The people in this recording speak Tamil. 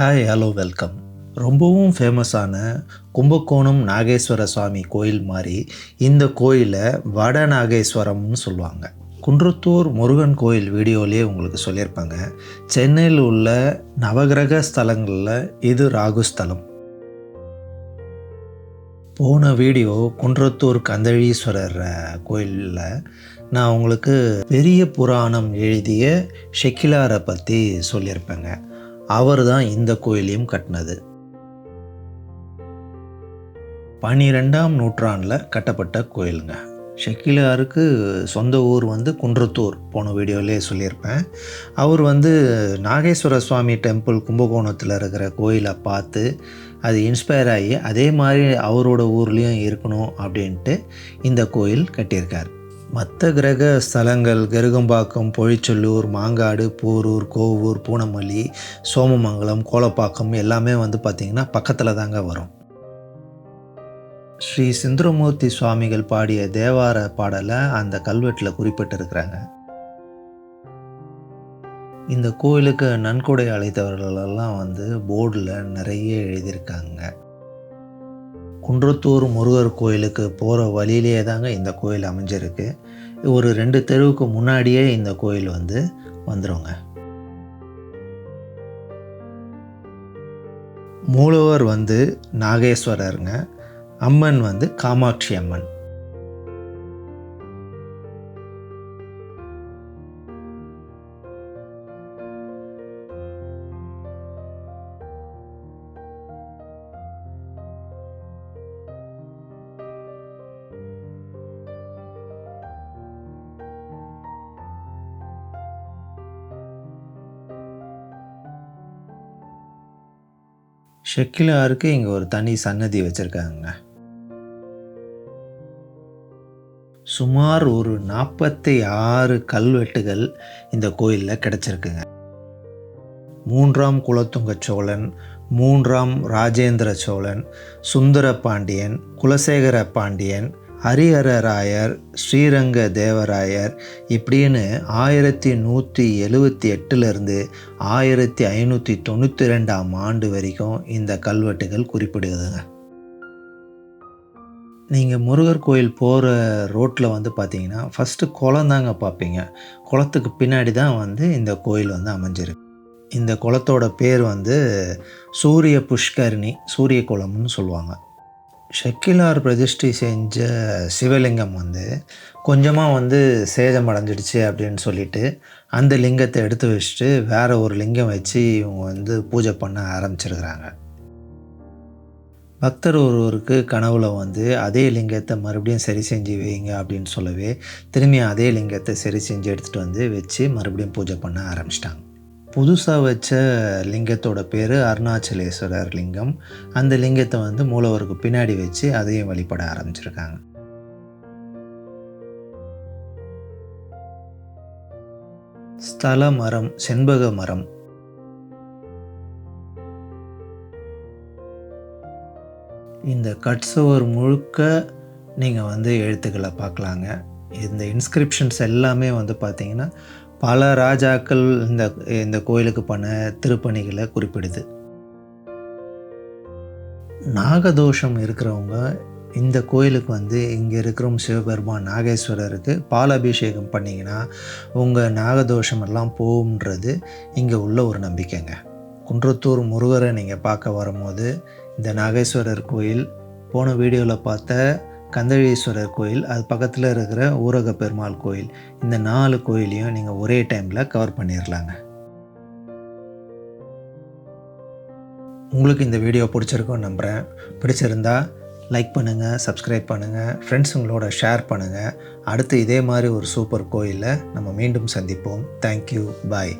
ஹாய் ஹலோ வெல்கம் ரொம்பவும் ஃபேமஸான கும்பகோணம் நாகேஸ்வர சுவாமி கோயில் மாதிரி இந்த கோயிலை வட நாகேஸ்வரம்னு சொல்லுவாங்க. குன்றத்தூர் முருகன் கோயில் வீடியோலேயே உங்களுக்கு சொல்லியிருப்பாங்க. சென்னையில் உள்ள நவகிரக ஸ்தலங்களில் இது ராகு ஸ்தலம். போன வீடியோ குன்றத்தூர் கந்தழீஸ்வரர் கோயிலில் நான் உங்களுக்கு பெரிய புராணம் எழுதிய ஷெக்கிலாரை பற்றி சொல்லியிருப்பேங்க. அவர் தான் இந்த கோயிலையும் கட்டினது. பன்னிரெண்டாம் நூற்றாண்டில் கட்டப்பட்ட கோயிலுங்க. ஷெக்கிலாருக்கு சொந்த ஊர் வந்து குன்றத்தூர். போன வீடியோலேயே சொல்லியிருப்பேன். அவர் வந்து நாகேஸ்வர சுவாமி டெம்பிள் கும்பகோணத்தில் இருக்கிற கோயிலை பார்த்து அது இன்ஸ்பயர் ஆகி அதே மாதிரி அவரோட ஊர்லேயும் இருக்கணும் அப்படின்ட்டு இந்த கோயில் கட்டியிருக்கார். மற்ற கிரக ஸ்தலங்கள் கருகம்பாக்கம் பொழிச்சொல்லூர் மாங்காடு போரூர் கோவூர் பூனமல்லி சோமமங்கலம் கோலப்பாக்கம் எல்லாமே வந்து பார்த்திங்கன்னா பக்கத்தில் தாங்க வரும். ஸ்ரீ சுந்தரமூர்த்தி சுவாமிகள் பாடிய தேவார பாடலை அந்த கல்வெட்டில் குறிப்பிட்டிருக்கிறாங்க. இந்த கோயிலுக்கு நன்கொடை அழைத்தவர்களெல்லாம் வந்து போர்டில் நிறைய எழுதியிருக்காங்க. குன்றத்தூர் முருகர் கோயிலுக்கு போகிற வழியிலேயே தாங்க இந்த கோயில் அமைஞ்சிருக்கு. ஒரு ரெண்டு தெருவுக்கு முன்னாடியே இந்த கோயில் வந்து வந்துடுங்க மூலவர் வந்து நாகேஸ்வரருங்க. அம்மன் வந்து காமாட்சி அம்மன். ஷெக்கிலாருக்கு இங்கே ஒரு தனி சன்னதி வச்சுருக்காங்க. சுமார் ஒரு நாற்பத்தி ஆறு கல்வெட்டுகள் இந்த கோயிலில் கிடச்சிருக்குங்க. மூன்றாம் குலத்துங்க சோழன் மூன்றாம் ராஜேந்திர சோழன் சுந்தர பாண்டியன் குலசேகர பாண்டியன் ஹரிஹரராயர் ஸ்ரீரங்க தேவராயர் இப்படின்னு ஆயிரத்தி நூற்றி எழுவத்தி எட்டுலேருந்து ஆயிரத்தி ஐநூற்றி தொண்ணூற்றி ரெண்டாம் ஆண்டு வரைக்கும் இந்த கல்வெட்டுகள் குறிப்பிடுதுங்க. நீங்கள் முருகர் கோயில் போகிற ரோட்டில் வந்து பார்த்தீங்கன்னா ஃபஸ்ட்டு குளம் தாங்க பார்ப்பீங்க குளத்துக்கு பின்னாடி தான் வந்து இந்த கோயில் வந்து அமைஞ்சிருக்கு. இந்த குளத்தோட பேர் வந்து சூரிய புஷ்கரிணி சூரிய குளம்னு சொல்லுவாங்க. ஷக்கிலார் பிரதிஷ்டை செஞ்ச சிவலிங்கம் வந்து கொஞ்சமாக வந்து சேதம் அடைஞ்சிடுச்சு அப்படின்னு சொல்லிட்டு அந்த லிங்கத்தை எடுத்து வச்சுட்டு வேறு ஒரு லிங்கம் வச்சு இவங்க வந்து பூஜை பண்ண ஆரம்பிச்சிருக்கிறாங்க. பக்தர் ஒருவருக்கு கனவுல வந்து அதே லிங்கத்தை மறுபடியும் சரி செஞ்சு வைங்க அப்படின்னு சொல்லவே திரும்பி அதே லிங்கத்தை சரி செஞ்சு எடுத்துகிட்டு வந்து வச்சு மறுபடியும் பூஜை பண்ண ஆரம்பிச்சிட்டாங்க. புதுசாக வச்ச லிங்கத்தோட பேர் அருணாச்சலேஸ்வரர் லிங்கம். அந்த லிங்கத்தை வந்து மூலவருக்கு பின்னாடி வச்சு அதையும் வழிபட ஆரம்பிச்சிருக்காங்க. ஸ்தல மரம் செண்பக மரம். இந்த கட்சுவர் முழுக்க நீங்கள் வந்து எழுத்துக்களை பார்க்கலாங்க. இந்த இன்ஸ்கிரிப்ஷன்ஸ் எல்லாமே வந்து பார்த்திங்கன்னா பல ராஜாக்கள் இந்த இந்த கோயிலுக்கு பண்ண திருப்பணிகளை குறிப்பிடுது. நாகதோஷம் இருக்கிறவங்க இந்த கோயிலுக்கு வந்து இங்கே இருக்கிற சிவபெருமான் நாகேஸ்வரருக்கு பாலாபிஷேகம் பண்ணிங்கன்னா உங்கள் நாகதோஷம் எல்லாம் போகும்ன்றது இங்கே உள்ள ஒரு நம்பிக்கைங்க. குன்றத்தூர் முருகரை நீங்கள் பார்க்க வரும்போது இந்த நாகேஸ்வரர் கோயில் போன வீடியோவில் பார்த்த கந்தழீஸ்வரர் கோயில் அது பக்கத்தில் இருக்கிற ஊரக பெருமாள் கோயில். இந்த நாலு கோயிலையும் நீங்கள் ஒரே டைமில் கவர் பண்ணிடலாங்க உங்களுக்கு இந்த வீடியோ பிடிச்சிருக்கோன்னு நம்புகிறேன் பிடிச்சிருந்தா லைக் பண்ணுங்கள் சப்ஸ்கிரைப் பண்ணுங்கள் ஃப்ரெண்ட்ஸுங்களோட ஷேர் பண்ணுங்கள் அடுத்து இதே மாதிரி ஒரு சூப்பர் கோயிலில் நம்ம மீண்டும் சந்திப்போம். Thank you bye